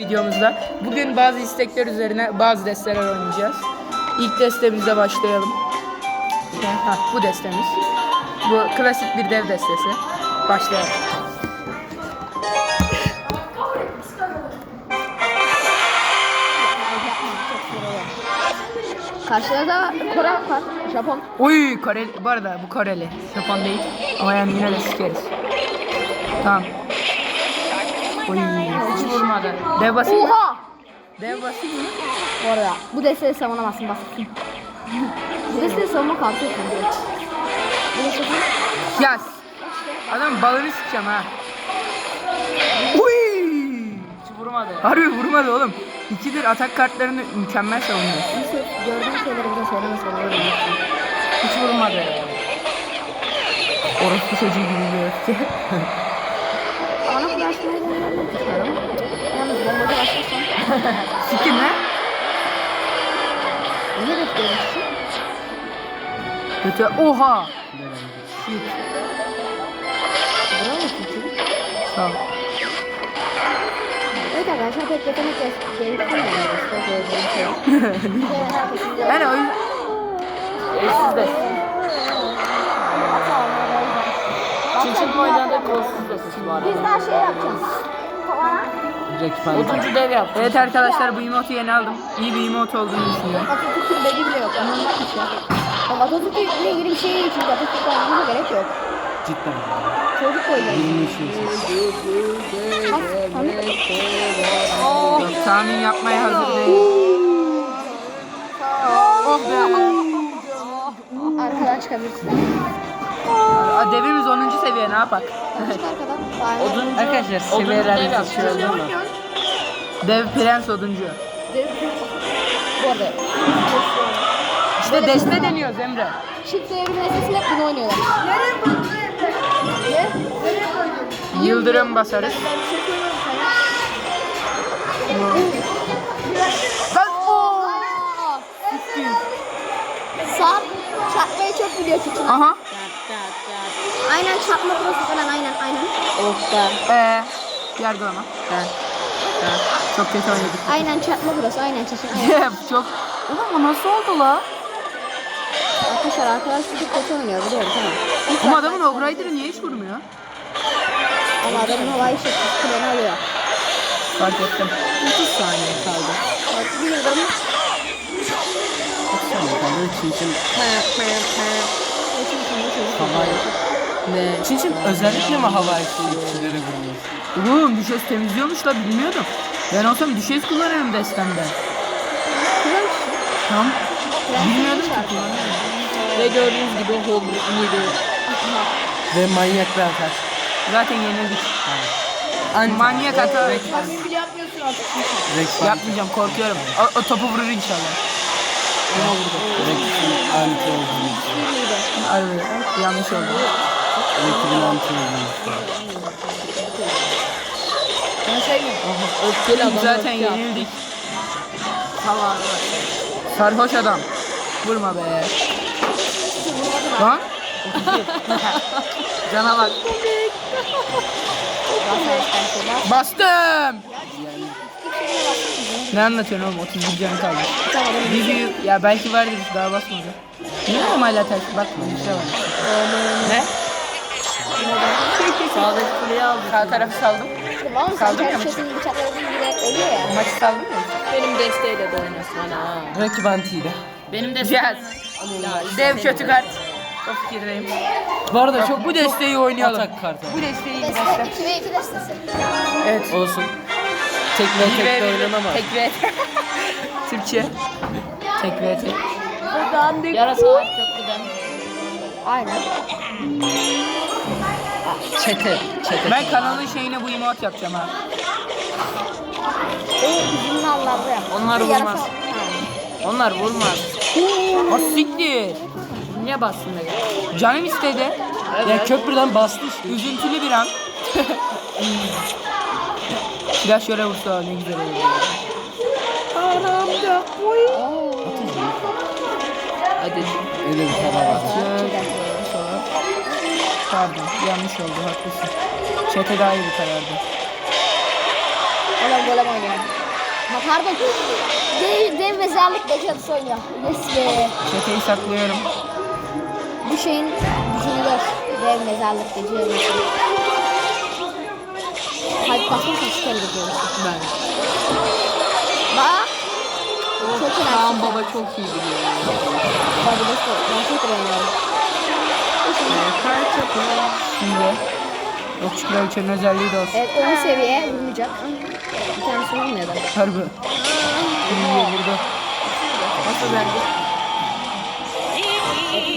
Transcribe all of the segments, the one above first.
videomuzda. Bugün bazı istekler üzerine bazı desteler oynayacağız. İlk destemizle başlayalım. Ha, bu destemiz. Bu klasik bir dev destesi. Başlayalım. Karşıda da Kore var. Japon. Oy Koreli. Bu arada bu Koreli. Japon değil. Ama yani yine de sikeriz. Tamam. Oy hiç vurmadı. Dev basayım mı? Oha! Dev basayım mı? Bu arada bu desteği savunamazsın basın. bu desteği savunma kartı yok mu? Bu desteği Yaz. Adam balını sıkacağım ha. Uy! Hiç vurmadı. Harbi vurmadı oğlum. İkidir atak kartlarını mükemmel savunuyor. Yusuf gördüğün şeyleri bize söyleme söyleme. Hiç vurmadı. Orospu çocuğu gibi bir öfke. Ana flaşmayı ben tutarım. Yalnız bombacı başlarsan. Sikin lan. Ne bekliyorsun? Kötü. Oha. Shit. Bravo çünkü. Sağ ol. Evet arkadaşlar pek yetenek. İşte gördüğüm şey. Yani o yüzden... Eşsiz de. Çinçin oynadığı kolsuz da suç var. Biz daha şey yapacağız. Oduncu dev yaptı. Evet arkadaşlar bu emote'u yeni aldım. İyi bir emote olduğunu düşünüyorum. Atatürk'ün beli bile yok. Ondan bakmış ya. Ama Atatürk'le ilgili bir şey için Atatürk'le oynamamıza gerek yok. Cidden. Çocuk oynuyor. Tahmin yapmaya hazır değil. Oh be. Arkadan çıkabilirsin. Aa, Devimiz 10. seviye ne yapak? Çık arkadan. Aynen. Oduncu. Arkadaşlar, seviyeler dev yaptı. yetişiyor, mi? Dev prens oduncu. Bu arada. İşte deste deniyoruz Emre. Çift devrim nesnesinde hep bunu oynuyorlar. Ne? Yıldırım basarız. Aa! Sarp çarpmayı çok biliyor küçük. Aha. Aynen çarpma burası falan aynen aynen. Of be. Ee, yargılama. Çok kötü oynadık. Aynen çarpma burası aynen çeşin aynen. Çok. Oğlum o nasıl oldu la? Arkadaşlar arkadaş çocuk kötü oynuyor biliyorum tamam. Hiç Ama adamın Ogg Rider'ı niye hiç vurmuyor? Ama adamın havai şekli kulağını alıyor. Fark ettim. 30 saniye kaldı. Bak bilmiyorum. 30 saniye kaldı. Çinçin. Havai. Ne? Çinçin özellikle mi havai şeyleri vuruyor? Oğlum düşes temizliyormuş la bilmiyordum. Ben olsam düşes kullanırım destemde. Tamam. Bilmiyordum ki kullanırım. Ve gördüğünüz gibi Hogwarts muydu? Ve manyak bir atak. Zaten yenildik. Ancak Manyak hata. Rex Yapmayacağım korkuyorum. O, o topu vurur inşallah. Rex'in anti olduğunu. Harbi yanlış oldu. Rakibin anti olduğunu. Aha, öfkeli adam. Zaten öfke yenildik. Sarhoş adam. Vurma be. Lan. Cana bak. Bastım. Ne anlatıyorsun oğlum? 31 can kaldı. Bir büyük. Ya belki vardır daha basmadı. Niye oğlum hala ters? Bak bir şey var. Ne? Sağdaki kuleyi aldı. Sağ tarafı saldım. Tamam mı? Sen mı kendi maçı? şeklini bıçakladığın gibi ölüyor ya. Maçı saldım ya. Benim desteğiyle de oynasın ha. Rakip antiyle. Benim Güzel. Dev kötü kart. O fikirdeyim. Bu arada çok Bu desteği oynayalım. atak kartı. Bu desteği Deste arkadaşlar. 2 ve 2 destesi. Evet. Olsun. Tek ve tek de oynanamaz. Tek ve Türkçe. Tek ve tek. Yarasalar köprüden. Aynen. Çete. Çete. Ben kanalın şeyine bu emote yapacağım ha. O bizim nallarda yap. Onlar vurmaz. Ha. Onlar vurmaz. O siktir. Niye bastın be? Canım istedi. Ya köprüden bastı işte. Üzüntülü bir an. Biraz şöyle vursa ne güzel olur. Hadi. Öyle bir karar var. Pardon yanlış oldu haklısın. Çete daha iyi bir karardı. Oğlum golem oynuyor. Ha pardon. Dev, dev mezarlık adısı oynuyor. Yes be. Çeteyi saklıyorum. Bu şeyin düşünülür. Dev mezarlık adısı. Hadi basmışsın çıkar gidiyoruz. Ben. Bak. Çok Kaan önemli. baba çok iyi biliyor. Let's go. Ben çok oynuyorum. Şimdi. Okçu kraliçenin özelliği de olsun. Evet 10 seviye vurmayacak. Bir tanesi vurmuyor da. Harbi. Bilmiyor burada. Nasıl verdi?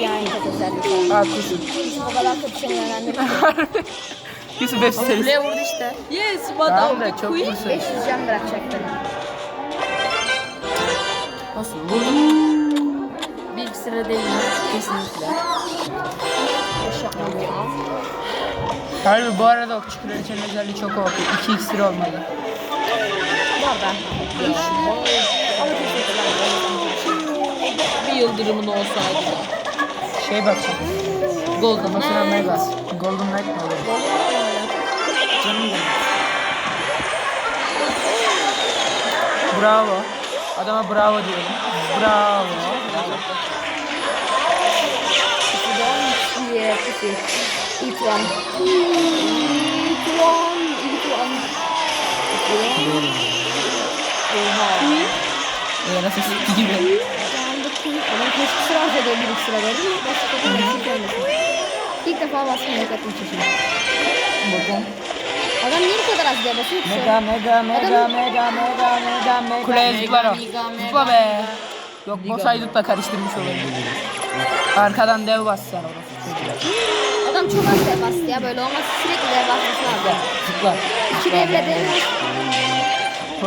Yani çok özellik. Aa kuşum. Hiç bu kadar seni öğrendim. Yusuf hepsi serisi. Kule vurdu işte. Yes, da the çok queen. vursun. 500 can bırakacaktım. Nasıl vurdum? Bir sıra değil kesinlikle. Harbi bu arada okçu kraliçenin özelliği çok OP. 2 iksir olmalı. Var ben. Ama Bir yıldırımın olsaydı. Şey bakacağım. Golden Knight. Megas. Golden Knight mi olur? Canım benim. Bravo. Adama bravo diyorum. Bravo. Buradan ikiye pusi. İlk one. İlk one. İlk one. Oha. Ee, nasıl sikti gibi. Ama keşke sıra harcadığı bir ilk sıra verir mi? Başka bir eksik olmasın. İlk defa bastım dikkatimi çekiyor. Bakın. Adam niye bu kadar az diye basıyor ki? Mega mega mega mega mega mega mega. Kuleye zıplar o. Zıpla be. Yok boss aydutla karıştırmış olabilir. Arkadan dev bas sen orası. Adam çok az dev bastı ya böyle olmaz. Sürekli dev basması lazım. Zıpla. İki devre dev.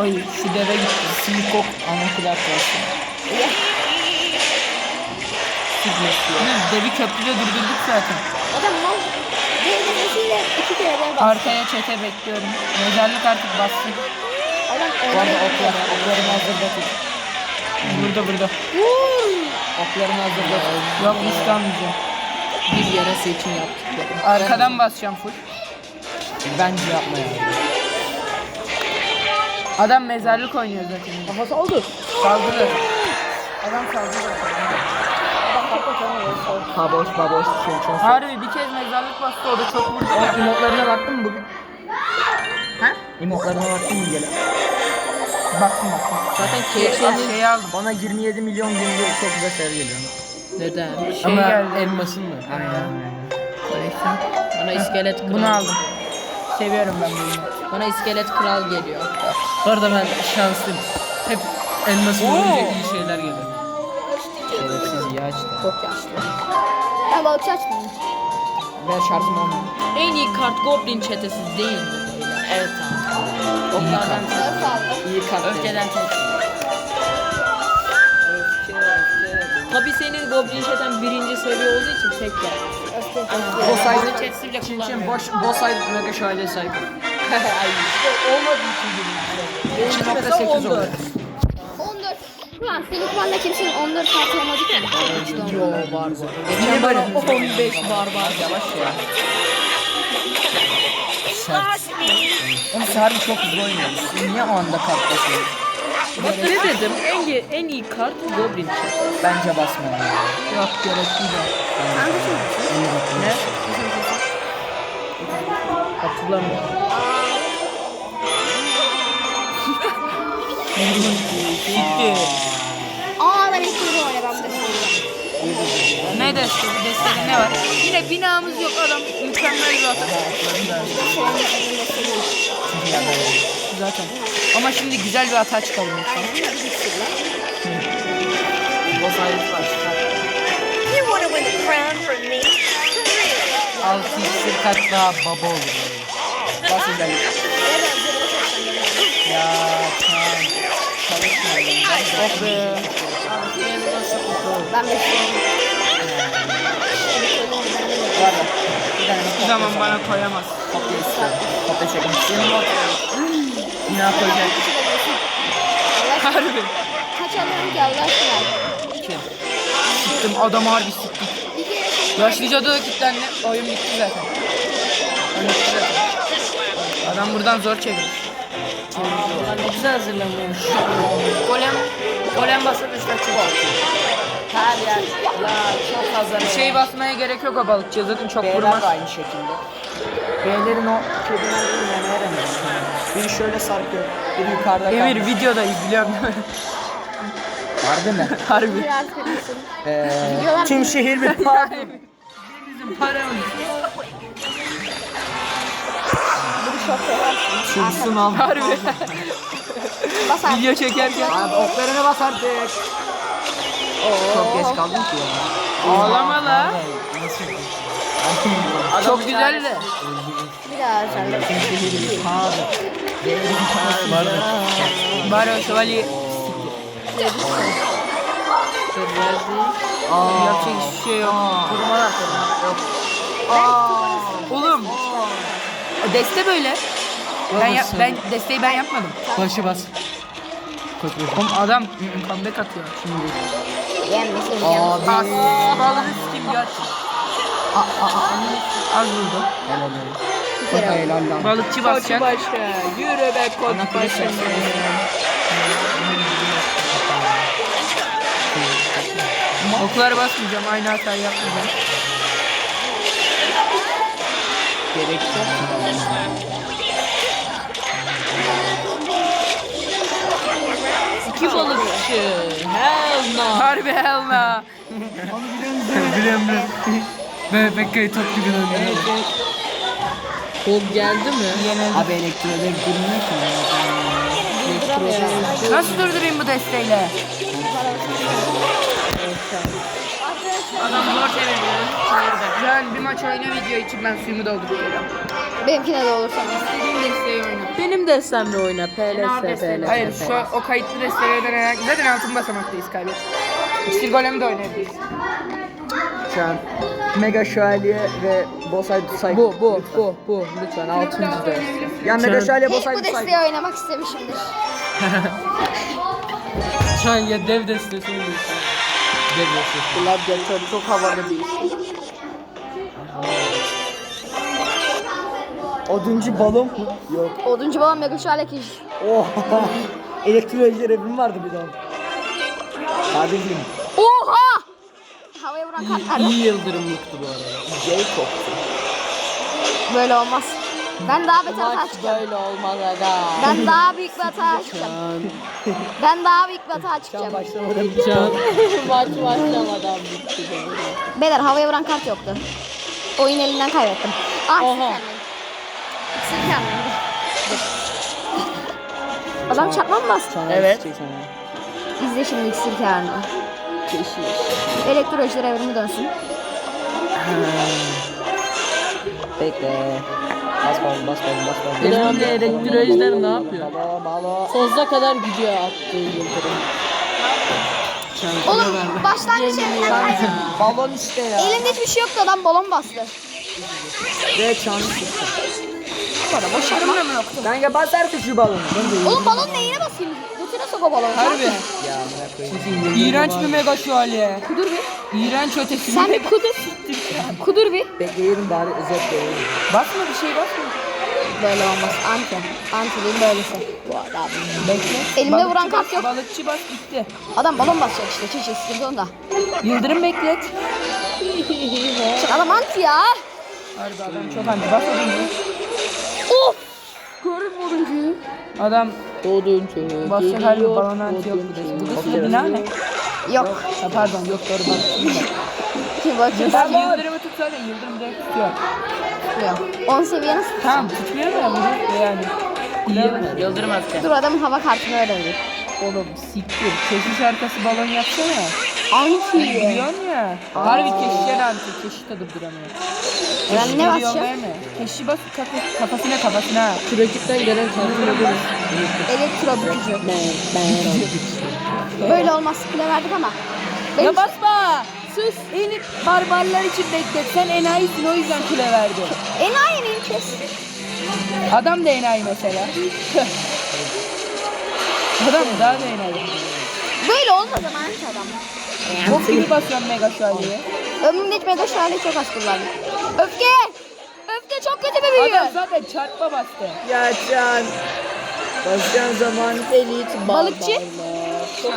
Oy şu deve gitti. Silikok ana kulak olsun. Ya, Devi köprüde durdurduk zaten. Adam mal. Dev devesiyle iki kere dev bastı. Arkaya çete bekliyorum. Mezarlık artık bassın. Adam Bu arada oklar, oklarını hazırda tut. Burada burada. Vur. Oklarını hazırda tut. Yok risk almayacağım. Bir yere seçim yaptık. Arkadan basacağım full. Bence yapma ya. Adam mezarlık oynuyor zaten. Kafası oldu. Saldırı. Adam saldırı. Baboş baboş şey çok. Harbi bir kez mezarlık bastı o da çok vurdu. O emotlarına baktın mı bugün? Ha? Emotlarına baktın mı gene? Baktım baktım. Zaten Şey, KFC'nin şeyi aldım. bana 27 milyon günde çok güzel sayı geliyor. Neden? Şey Ama geldi. elmasın mı? Aynen. Bana iskelet kral. Bunu aldım. Seviyorum ben bunu. Bana iskelet kral geliyor. Bu arada ben şanslıyım. Hep elması vurunca iyi şeyler geliyor. Şerefsiz ya işte. Çok yaşlı. Ben balıkçı açtım. Ver şarjım olmuyor. En iyi kart Goblin çetesi değil mi beyler? Evet abi. Oklardan Dört aldım. iyi kart. Öfkeden tek. Tabi senin Goblin çeten birinci seviye olduğu için tek gel. Öfke. sayede çetesi bile kullanmıyor. boş, boss side mega şöyle sahip. Ay işte olmadı için birinci. 2.8 oldu. 14. Ulan senin kumanda kimsenin 14 saat olmadı ki. Yo var var. Geçen bana 15 barbar yavaş ya. Sert. Oğlum Sarı çok hızlı oynuyoruz. Niye o anda kart basıyoruz? Bak ne dedim? En, iyi- en iyi kart Goblin Chat. Bence basma ya. Yok gerekli de. Ne? Hatırlamıyorum. Gitti. Aa ben ilk oynayacağım. Ben de söyleyeceğim. Ne deste? Bu destede ne var? Yine binamız yok adam. Mükemmel bir atak. Zaten. Ama şimdi güzel bir hata çıkalım lütfen. Iron var. Me? Altı iksir kat daha baba olur. Bas özellik. Ya tamam. Çalışmayalım. Oh be. Ben bekliyorum. Var mı? Bir zaman bana koyamaz. kopya istiyorum. Kopya çekin. Senin Yine koyacak. Harbi. Kaç alıyorum ki Allah aşkına? Kim? Siktim adamı harbi siktik. Bir kere seni Yaşlı cadı da kilitlendi. Oyun bitti zaten. Oyun bitti zaten. Adam buradan zor çevirir. Ne güzel hazırlanmış. Golem, golem basılmışlar çok Her yer. Ya çok fazla. Bir şey basmaya gerek yok o balıkçı zaten çok B'ler vurmaz. de aynı şekilde. B'lerin o kedilerin yemeğe yaramıyor. Biri şöyle sarkıyor, biri yukarıda Emir kalmış. videodayız biliyorum. Harbi mi? Harbi. Biraz. Ee, Videolar- tüm şehir bir park. Bizim paramız. Bu çok seversin. Çulsun al. Harbi. Bas. Video çekerken. Abi oklarını bas artık. Çok geç kaldım ki ya. Ağlama la. Nasıl? Çok güzel Bari o şövalye. Aa. Yapacak hiçbir şey yok. Kuruma da. Yok. Oğlum. Deste böyle. Ben ya, ben desteği ben yapmadım. Başı bas. Oğlum adam comeback atıyor şimdi. Yenmesin. Abi. As. Balını sikim ya. Az vurdu. Helal helal. Lan. Balıkçı basacaksın. Yürü be koç başım. Oklara basmayacağım. Aynı hatayı yapmayacağım. Gerek yok. İki balıkçı. Hell no. Harbi hell no. Biliyorum biliyorum. Ben Bekka'yı top gibi oynuyorum. Kol geldi mi? Yenildi. Abi elektronik durmuyor ki. Nasıl durdurayım bu desteğiyle? Adam zor çeviriyor. Can bir maç oyna video için ben suyumu dolduruyorum. Benimkine de olursa. İstediğin desteği oyna. Benim destemle oyna. PLS, PLS. Hayır şu o kayıtlı destelerden eğer zaten altın basamaktayız kaybet. İksir golemi de oynayabiliriz. Şu an Mega Şövalye ve Bosay Say. Bu, bu, bu, bu. Lütfen 6. ders. Ya Mega Şövalye Hep Bosay bu desteği oynamak istemişimdir. Can ya dev destesi oynuyorsun. Dev destesi. Gladyatör çok havalı bir iş. Oduncu balon mu? Yok. Oduncu babam mega şöyle ki. Oha. Elektro ejderhim vardı bir de onun. Kardeşim. Oha! Havaya vuran kartlar. İyi yıldırımlıktı bu arada. Jacob. Böyle olmaz. Ben daha beter hata çıkacağım. böyle olmaz aga. Ben daha büyük bir hata çıkacağım. Ben daha büyük bir hata çıkacağım. Başlamadım. Can. Maç başlamadan bitti. Beyler havaya vuran kart yoktu. Oyun elinden kaybettim. Ah Oha. Adam çakma mı bastı? Evet. İzle şimdi iksir kendini. Elektrolojiler evrimi dönsün. Bekle. Bas bakalım bas bakalım bas bakalım. Elimde elektrolojiler ne yapıyor? Sonsuza kadar gidiyor attığı yıldırım. Oğlum başlangıç elinden. Balon işte ya. Elimde hiçbir şey yoktu adam balon bastı. Ve çan çıktı. Başarım da mı yoktu? Kanka bas artık şu balonu. Oğlum balon neyine basayım? Götüne sok o balonu. Harbi. Ya bırak koyayım. İğrenç bir mega şövalye. Kudur bir. İğrenç ötesi. Sen bir kudur. kudur bir. Bekleyelim bari özet verelim. Basma bir şey basma. Böyle olmaz. Anti. Anti değil böylesi. Bu adam. Bekle. Elimde Balıkçı vuran kart yok. Balıkçı bas bitti. Adam balon basacak işte. Çiçek sıkıntı onda. Yıldırım beklet. Çık adam anti ya. Harbi adam çok anti. Bas oduncu. Of. Görün vuruncuyu. Adam Oduncu. basacak harbi geliyor, balon anti yok. oduncu. Bu da suda bina ne? Yok. Ha, pardon yok doğru balıkçı. Kim bakıyor? Ben yıldırımı tutsana yıldırım direkt tutuyor. Yok. 10 seviye nasıl? Tamam tutmuyor da bu yani. İyi. Yıldırım atacağım. Dur adamın hava kartını öğrendik. Oğlum siktir. Keşiş arkası balon yapsana. Anti. Biliyorsun ya. Harbi keşişe de anti. Keşiş de durduramıyor. Ben ne basacağım? Keşişi bas kafa- kafasına kafasına. Kürekitten gelen kartını bas. Elektro bükücü. Böyle olmaz. Kule verdik ama. Ben Ya basma. Sus. Elif barbarlar için bekletsen enayisin o yüzden kule verdi. Enayi miyim kes? Adam da enayi mesela. Adam daha da enayi. Böyle olmaz ama anti adam. Bok gibi basıyorum mega şövalyeyi. Ömrümde hiç mega şövalyeyi çok az kullandım. Öfke! Öfke çok kötü bir büyü. Adam zaten çarpma bastı. Ya Can. Başkan zaman elit Balıkçı. barbarlar. Çok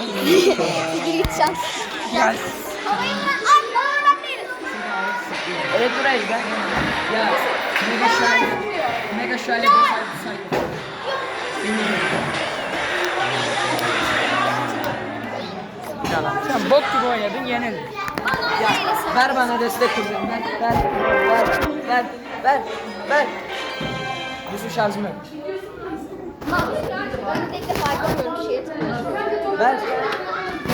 Siktir git şans. Gel. Evet burayı ben. Ya mega şöyle. Mega şöyle bir sayfa. Sen bok gibi oynadın yenildin. Ya ver bana destek kuruyorum. Ver, ver, ver, ver, ver, ver. Yusuf şarjım yok. Ben tek defa yapamıyorum şey. Ver.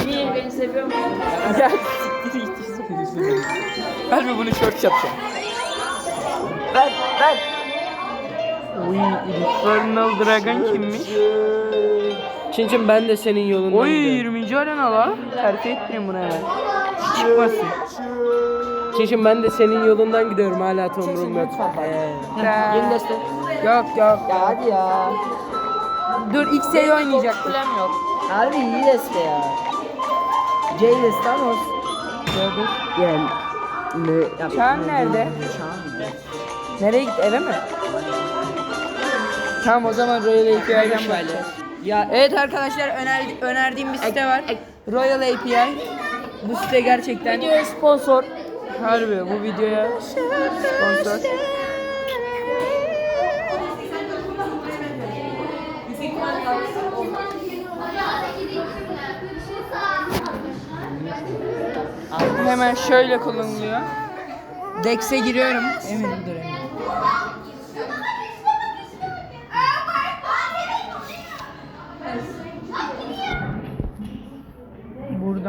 Niye beni seviyor musun? Gel siktir git. Ben mi bunu short yapacağım? Ver, ver. Uy, Infernal Dragon kimmiş? Çinçin ben de senin yolundan Oy gidiyorum. 20. arena la. Terfi ettireyim buna hemen. Çıkmasın. Çinçin ben de senin yolundan gidiyorum hala tomruğum yok. Ya. Yeni destek. Yok yok. Ya hadi ya. Dur X'e oynayacak. Plan yok. Harbi iyi deste ya. Ama olsun. Gördük. Gel. Ne? Çağan nerede? Nereye gitti eve mi? Tamam o zaman Royal API'den bakacağız. Ya Evet arkadaşlar öner, önerdiğim bir site var. Royal API. Bu site gerçekten sponsor. harbi bu videoya sponsor. Hemen şöyle kullanılıyor. Dex'e giriyorum. Eminim dur eminim.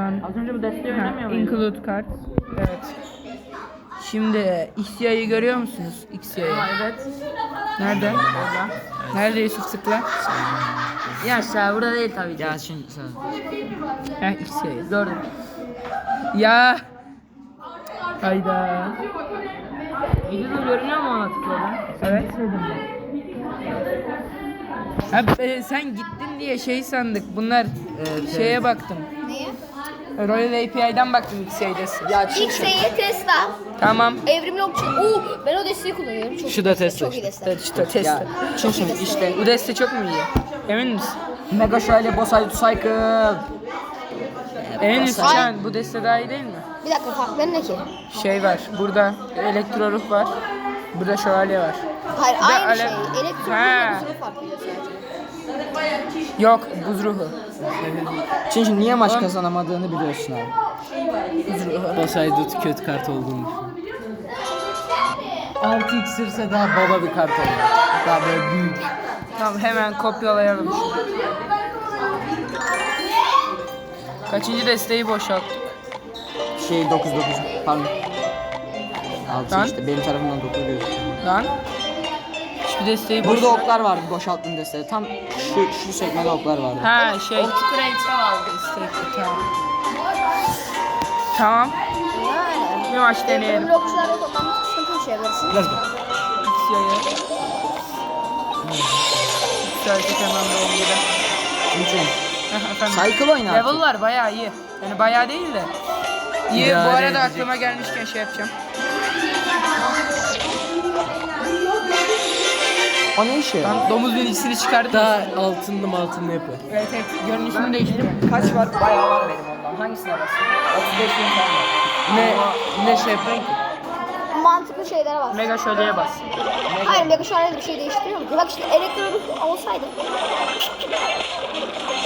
Buradan az önce bu desteği oynamıyor muydun? Include card. Evet. Şimdi XY'yi görüyor musunuz? XY'yi. Evet. Nerede? Orada. Nerede Yusuf Sıkla? Ya aşağı burada değil tabii ki. Ya şimdi Ha XY'yi. Gördüm. Ya. Hayda. Videoda görünüyor mu ona tıkladın? Evet. Ha, e, sen gittin diye şey sandık. Bunlar şeye baktım. Neye? Royal API'den baktım XY'desin. Ya çin X'e Tesla. Tamam. Evrimli okçu. Oo, ben o desteği kullanıyorum. Çok Şu da Tesla Çok iyi işte. deste. Evet işte test. Ya çin şimdi işte. Bu deste çok mu iyi? Emin misin? Mega şöyle boss Hide Cycle. Emin misin. Can? Bu deste daha iyi değil mi? Bir dakika farkları ne ki? Şey var. Burada elektro ruh var. Burada şövalye var. Hayır aynı ale- şey. Ha. Elektronikle hızını fark ediyor sadece. Yok buz ruhu. Şimdi niye maç kazanamadığını biliyorsun abi. Basaydut kötü kart olduğunu Artı iksirse daha baba bir kart olur. Daha böyle büyük. Tamam hemen kopyalayalım. Kaçıncı desteği boşalttık? Şey 9 9 pardon. 6 Lan. işte benim tarafımdan 9 gözüküyor. Lan. Hiçbir desteği Burada boşalt- oklar vardı boşalttığım desteği. Tam şu şu sekmede oklar vardı. Ha şey. Destekli tamam. Tamam. Yani. Bir maç deneyelim. Evrimli okçularla toplamda sıkıntı yaşayabilirsin. Biraz mı? X'ye. Yükseltik hemen doğumda. Lütfen. Efendim. Cycle oyna. Level'lar bayağı iyi. Yani bayağı değil de. İyi. Bu arada aklıma gelmişken şey yapacağım. O ne işe? Ben domuz bilgisini çıkardım. Daha altınlı mı altınlı yapıyor. Evet evet. Görünüşümü değiştirdim. Kaç var? Bayağı var benim ondan. Hangisine basayım? 35 bin tane var. Ne ne şey yapıyorsun ki? Mantıklı şeylere bak. Mega şöyleye bas. Hayır mega şöyle bir şey değiştiriyor mu? Bak işte elektronik olsaydı.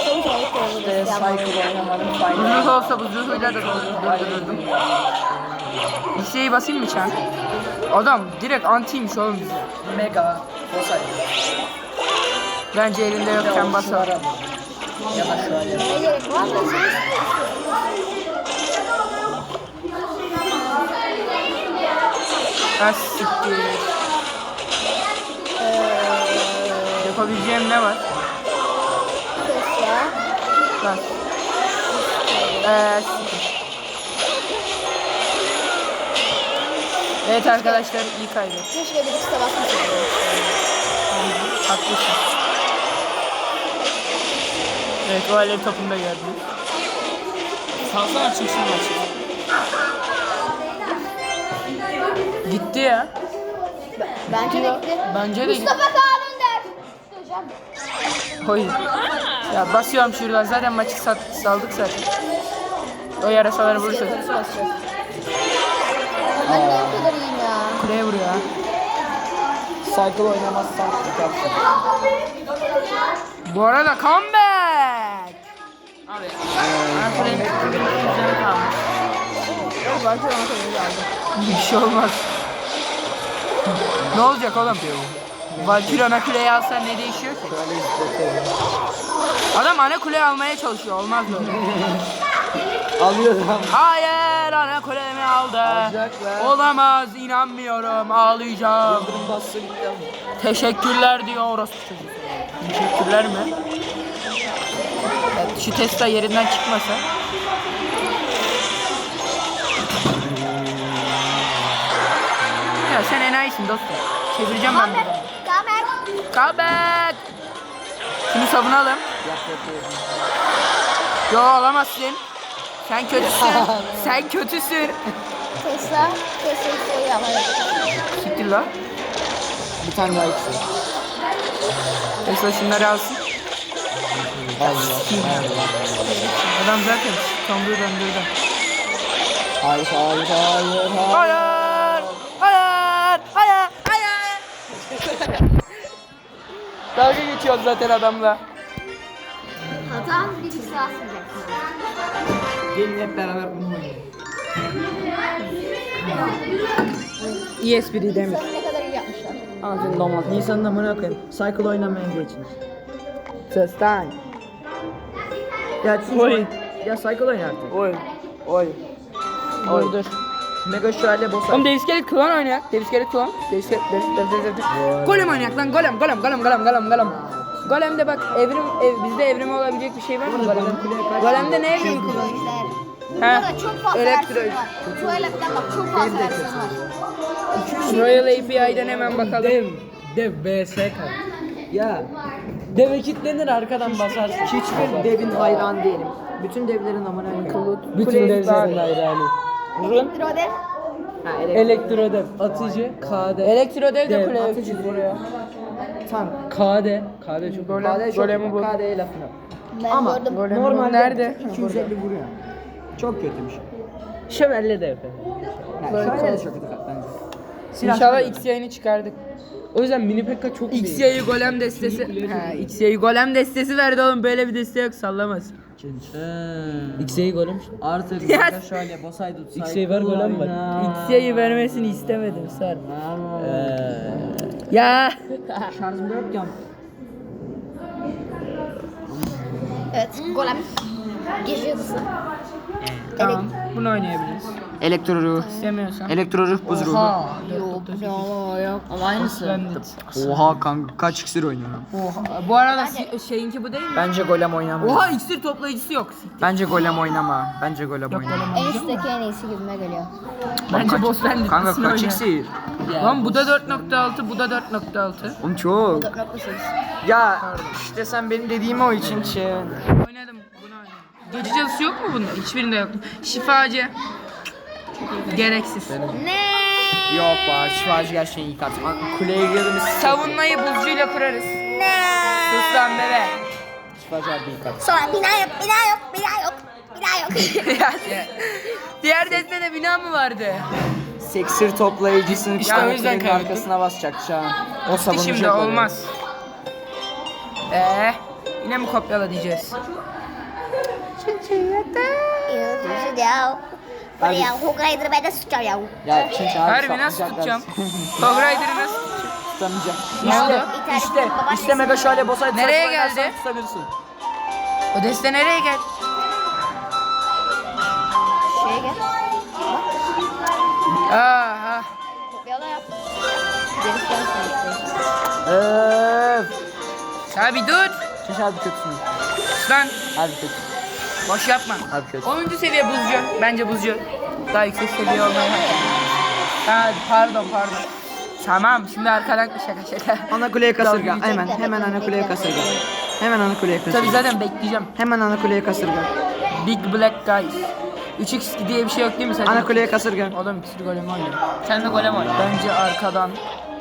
Sonuç elektronik İşte Cycle oynamanın faydası. Buzluğu olsa buzluğuyla da durdururdum. Bir şeyi basayım mı Çan? Adam direkt antiymiş oğlum bize. Mega. Hide. Bence elinde yokken basar. Ya da. Yapabileceğim ne var? Bak. Ee, Evet arkadaşlar iyi kaybettik. Keşke bir ikisi de basmasaydı. Haklısın. Evet o alev topunu da gördünüz. Salsana çıksın maçı. Gitti ya. Bence de gitti. Bence de gitti. Mustafa Kanun der. Hocam. Oy. Ya basıyorum şuradan zaten maçı sat, saldık zaten. O yarasaları vurursa Ben ne kadar iyiyim ya. kuleye vuruyor ha. Cycle oynamazsan tutarsın. Bu arada comeback. Abi. Ana kulenin üzerine kalmış. Belki ona kadar aldım. Bir şey olmaz. ne olacak oğlum? Valkyrie ana kuleyi alsan ne değişiyor ki? Adam ana kuleyi almaya çalışıyor. Olmaz böyle. Alıyorum. Hayır ana kulemi aldı. Alacaklar. Olamaz inanmıyorum ağlayacağım. Yıldırım bastı gitti ama. Teşekkürler diyor orospu çocuğu. Teşekkürler mi? Evet, şu Tesla yerinden çıkmasa. Ya sen enayisin dostum. Çevireceğim ben bunu. Kamer. Comeback. Şunu savunalım. Yap. Yo alamazsın. Sen kötüsün. sen kötüsün. Tesla. Tesla şey yapmadı. Siktir lan. Bir tane daha içsin. Tesla şunları alsın. Allah. Allah. Adam zaten kambuyu döndürdü. Hayır hayır hayır hayır. Hayır! Hayır! Hayır! Hayır! Dalga geçiyoruz zaten adamla. Hatan bir saat süreceksin. Gelin hep beraber bunu oynayalım. İyi espri demir. Sen ne kadar iyi yapmışlar. Ağzın domat. Nisan'ın amına koyayım. Cycle oynamaya geçin. Seslen. Ya siz Oy. oy. Ya Cycle oyna artık. Oy. Oy. Dur dur. Mega şöyle boss. Oğlum Davis Garrett klan oynayak. Davis Garrett klan. Davis Garrett. Davis Davis Davis Davis. Golem oynayak lan golem golem golem golem golem golem. Golem'de bak evrim ev, bizde evrimi olabilecek bir şey var mı Golem'de? Golem'de ne evrimi kullanıyor? Burada çok fazla versiyon var. Falan bak çok fazla versiyon var. Royal API'den hemen bakalım. Dev, dev BS. Ya. Deve kilitlenir arkadan basarsın. Hiçbir devin hayran değilim. Bütün devlerin amına koyayım. Bütün devlerin hayranı. Run. Elektrodev. Ha. Elektrodev. Atıcı. KD. Elektrodev de Dev, kuleye atıcı vuruyor. Tam. KD. KD çok Golem, KD çok golemi bu. KD lafına. Ben Ama gördüm. Normalde nerede? 250 vuruyor. Çok kötümüş. Şövalye dev. Yani Böyle şöyle de çok- kötü kart bence. İnşallah X yayını çıkardık. O yüzden mini pekka çok iyi. X yayı golem destesi. Ha, X yayı golem destesi verdi oğlum böyle bir deste yok sallamaz. X'eyi golem işte. Artık. Mega şöyle boss haydut. X'e var, golem var. X yayı vermesini istemedim sar. Eee. Ya. Şarjım da yok ya. Evet. Golem. Gece yıldızı. Tamam. Bunu oynayabiliriz. Elektro ruh. İstemiyorsan. Elektro ruh buz ruhu. Oha. Yok. Yok. Yok. Ama aynısı. Splendid. Oha kanka kaç iksir oynuyorum. Oha. Bu arada si- şeyinki bu değil mi? Bence golem oynama. Oha iksir toplayıcısı yok. Bence golem oynama. Bence golem oynama. En üstteki en iyisi gibime geliyor. Bence boss bende. Kanka kaç iksir? Lan bu da 4.6 bu da 4.6. Oğlum çok. 4.8. Ya işte sen benim dediğim o için şey. Oynadım bunu oynadım. Gece cadısı yok mu bunda? Hiçbirinde yok. Şifacı. Gereksiz. Ne? Yok var şifacı gerçekten iyi kart. An- Kuleye girdiğimiz Savunmayı buzcuyla kurarız. Sus lan bebe. şifacı harbi iyi kart. Sonra bina yok, bina yok, bina yok, bina yok. Diğer destede bina mı vardı? Seksir toplayıcısını İşte o yüzden arkasına basacak şu an. O savunacak şimdi orayı. olmaz. Eee yine mi kopyala diyeceğiz? 진짜였다. İşte, işte, işte Mega Şale Bosa'yı Nereye geldi? O deste nereye geldi? Şeye gel. Bak. Aha. Kopyala yap. Gelip Abi dur. Çeşit abi kötüsün. Lan. Abi kötüsün boş yapma. Kötü. 10. seviye buzcu. Bence buzcu. Daha yüksek seviye ediyor. Ha, pardon pardon. Tamam şimdi arkadan şaka şaka. Ana kuleye kasırga. Dalga Hemen hemen ana kuleye kasırga. Hemen ana kuleye kasırga. Tabii zaten bekleyeceğim. Hemen ana kuleye kasırga. Big Black Guys. 3x diye bir şey yok değil mi sence? Ana kuleye kasırga. Adam ikisi golem oynuyor. Sen de golem oyna. Bence arkadan.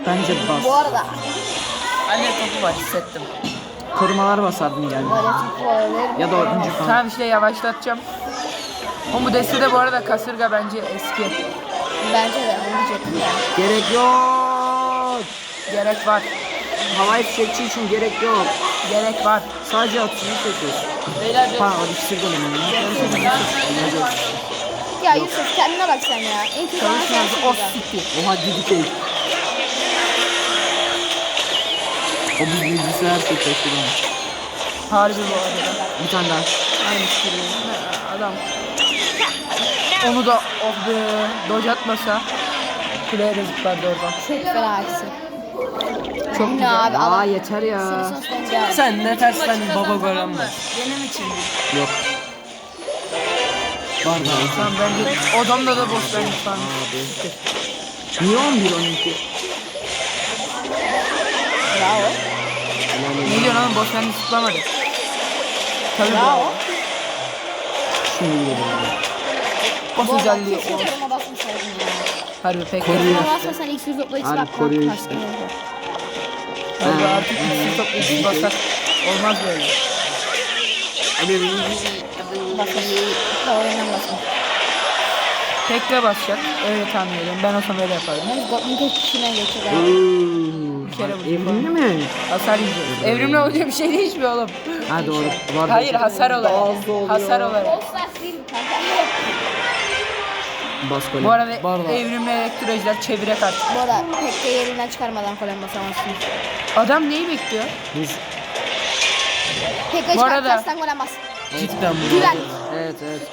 Bence Bu bas. arada Anne topu var hissettim. Korumalar basardın geldi. Ya da oyuncu falan. Tamam işte yavaşlatacağım. Ama bu destede bu arada kasırga bence eski. Bence de onu diyecektim. Gerek yok. Gerek var. Havai fişekçi için gerek yok. Gerek var. Sadece atışını seçiyorsun. Beyler Ha alıştırdı onu. Ya Yusuf kendine bak sen ya. En kötü olan sensin o siktir. Oha gidi değil. O biz bilgisayar onu. Harbi bu arada. Bir tane daha. Aynı fikir. Ne, Adam. Onu da oh be dodge atmasa kuleye de zıplardı oradan. Çok fena aksi. Çok Ne güzel. abi Aa Allah. yeter ya. Sen ne tersten baba golem var. Benim için. Yok. Var da. Tamam bence odamda da boş vermiş falan. Niye 11 12? Bravo. Ne diyorsun oğlum boş vermiş zıplamadı. Tabii Bravo. Şimdi geliyorum. O Bu arada güzelliği kesin o. koruma basmasaydın ya. Harbi pek Koruyor. Koruma basmasan ilk yüz toplayıcı Harbi bak. koruyor işte. Harbi Ha. artık ikisi toplayıcı basak. Olmaz böyle. Basın. Da oyundan basın. Tekle basacak. Öyle tahmin ediyorum. Ben olsam öyle yapardım. Henüz Goblin tek kişiden geçiyor. ya. Bir kere vurdu Evrimli mi? Hasar yiyeceğiz. Evrimle olunca bir şey değişmiyor oğlum. Ha doğru. Var Hayır hasar olarak. Hasar olarak. Kanka. Bas golem. Bu arada Barbar. evrimli elektrolojiler çevire karşı. Bu arada pek de yerinden çıkarmadan kolem basamazsın. Adam neyi bekliyor? Biz Pek de Bu arada- çıkartırsan kolem bas. Cidden bu. Güven. evet evet.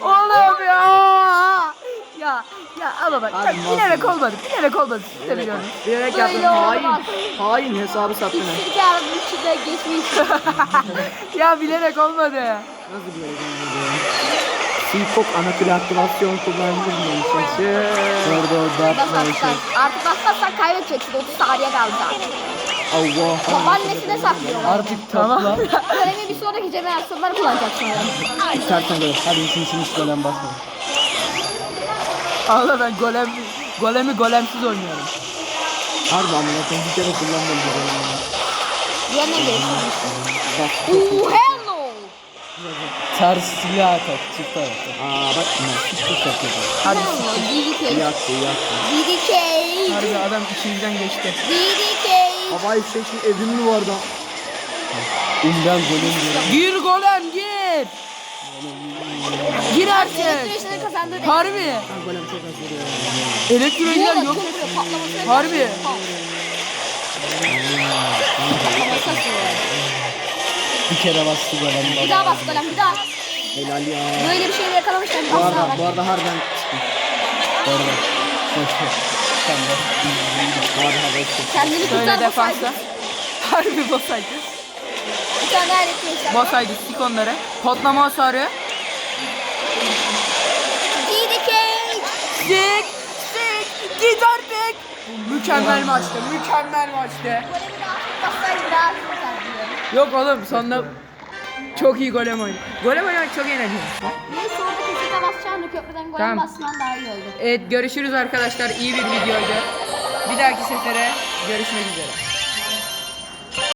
Oğlum ya. Ya ya ama bak Abi, bak, bilerek olmadı. Bilerek olmadı. Siz de biliyorsunuz. Bilerek yaptın. Hain. Hain hesabı sattın. Türkiye aranın içinden geçmiş. ya bilerek olmadı. Nasıl bir oyun Silkok anakül aktivasyon kullanılır mı? Şaşı. Orada o dart Bas var bassan. Artık basmazsan kaybedeceksin. 30 saniye kaldı. Allah. Babaannesine saklıyor. Artık topla. Kolemi bir sonraki jenerasyonlar kullanacak sonra. İstersen böyle. Hadi ikincisini hiç golem basma. Allah ben golem golemi golemsiz oynuyorum. Harbi amına koyayım bir kere kullanmadım bu oyunu. Yerine geçiyor. Bak. Ooh hell no. Ters silah atak. Çift atak. Aa bak bunlar. Hiç kuş yapıyor. Hadi. DDK. Yaktı yaktı. DDK. harbi adam içimizden geçti. DDK. Havai fişekçi evrimli vardı. Umdan golem diyorum. Gir golem gir. Gir artık. Elektrikçilerin kazandığı değil. Harbi. Ha golem çok az vuruyor. Elektrikler yok. Patlaması Harbi. Patlaması. Bir kere bastı golem Bir daha bas kalem bir daha. Helal ya. Böyle bir şeyle yakalamışlar. Bu Asla arada, bak. bu arada harbiden Orada. Sen de. Kendini Böyle kurtar defansa. Harbi basaydı. Bir tane daha elektrikçiler. Basaydı sik onları. Patlama hasarı. DDK. Sik. Sik. Git artık. Mükemmel maçtı. Mükemmel maçtı. Daha kurtardı. Yok oğlum sonunda çok iyi golem oyunu. Golem oynamak çok eğlenceli. Neyse orada kesinlikle basacağını köprüden golem Tamam. basman daha iyi oldu. Evet görüşürüz arkadaşlar. İyi bir videoydu. Bir dahaki sefere görüşmek üzere.